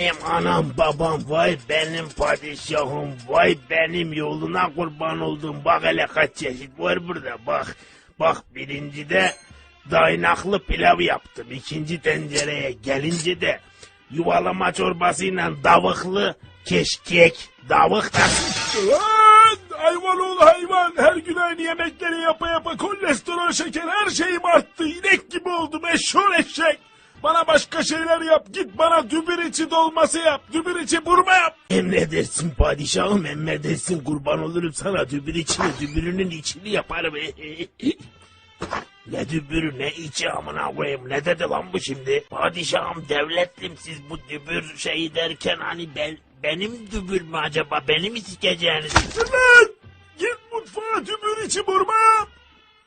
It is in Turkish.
Benim anam babam vay benim padişahım vay benim yoluna kurban oldum bak hele kaç çeşit var burada bak bak birincide dayanaklı pilav yaptım ikinci tencereye gelince de yuvalama çorbasıyla davıklı keşkek davık da hayvan hayvan. Her gün aynı yemekleri yapa yapa kolesterol şeker her şeyim arttı. İnek gibi oldum eşşol eşek. Bana başka şeyler yap. Git bana dübür içi dolması yap. Dübür içi burma yap. Emredersin padişahım emredersin kurban olurum sana dübür içini dübürünün içini yaparım. ne dübürü ne içi amına koyayım ne dedi lan bu şimdi? Padişahım devletlim siz bu dübür şeyi derken hani ben, benim dübür mü acaba beni mi sikeceğiniz? Lan git mutfağa dübür içi burma yap.